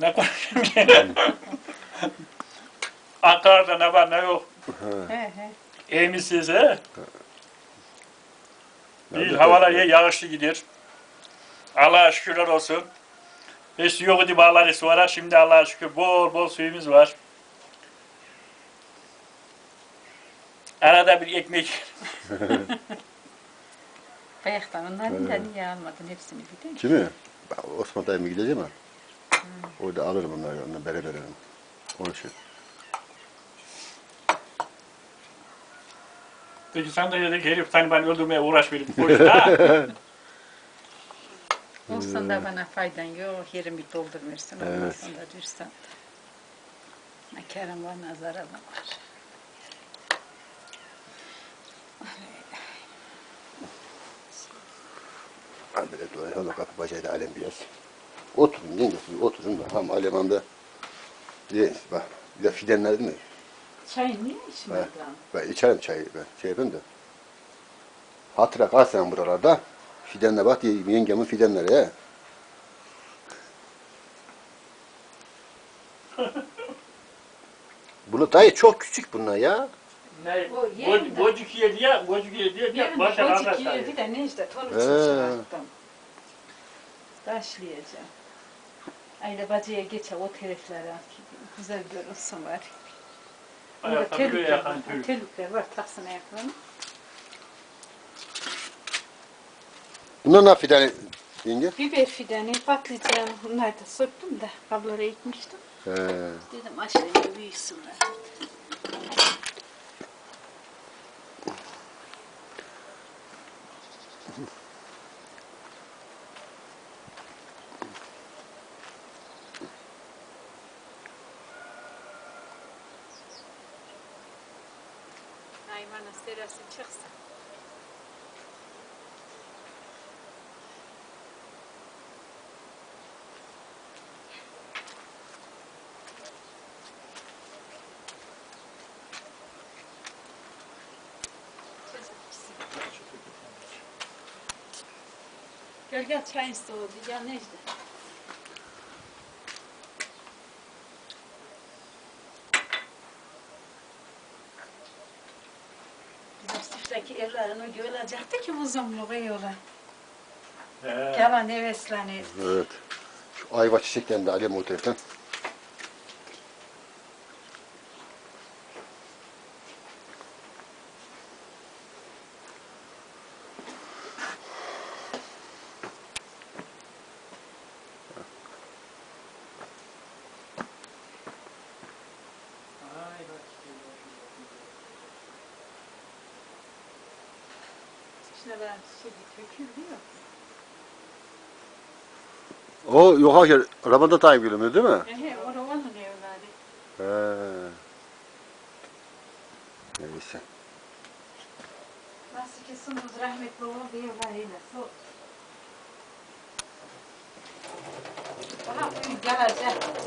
Ne konuşayım ki? Ankara'da ne var ne yok. He he. İyi misiniz he? Bir havalar iyi yağışlı gidiyor. Allah'a şükürler olsun. Hiç su yok idi bağları su var. Şimdi Allah'a şükür bol bol suyumuz var. Arada bir ekmek. Bayaktan onların da niye almadın hepsini bir de? Kimi? Osman dayıma gideceğim ha. Orada alırım onları, onunla beraber alırım. Onun için. Peki sen de dedik herif seni ben öldürmeye uğraş verip boşuna. Olsan da bana faydan yok, yerimi doldurmuyorsun. Evet. Olmasan da dursan da. Ne Kerem var, nazar var. Ben böyle dolayı ona kapı bacayı da alem biraz. Oturun yengesi, oturun da. Ham alemanda. Ye, bak. Bir de fidenler değil mi? Çay niye içmedin? Ben içerim çayı ben. Şey yapayım da. Hatıra kal sen buralarda. Fidenle bak diye yengemin fidenleri he. Bunu dayı çok küçük bunlar ya. ne? Bo- Bocuk yedi ya, bocuk yedi ya. Yarın Başa bocuk arkadaşlar. yedi de ne işte, ton He. için çıkarttım. Taşlayacağım. Aile bacıya geçe o ki güzel görünsün var. Burada telükler var, telükler var, taksın ayaklarını. Bunlar ne fidan yenge? Biber fidanı, patlıcan, bunları da söktüm de kablara ekmiştim. He. Dedim aşağıya büyüsünler. Ayman'a serası çıksa. Gel gel çay iste. Gel Necdet. Bizim çiftdeki evlerini görülecekti ki uzunluğu yola. He. Yalan heveslenir. Evet. Şu ayva çiçeklerini de alayım o taraftan. Şey töküldü ya. O yok hayır. Ramazan tayyip gülümü değil mi? Ehe, o onun evladı. He. Neyse. Nasıl ki sınız rahmetli olan bir evladıyla. Daha büyük gelecek.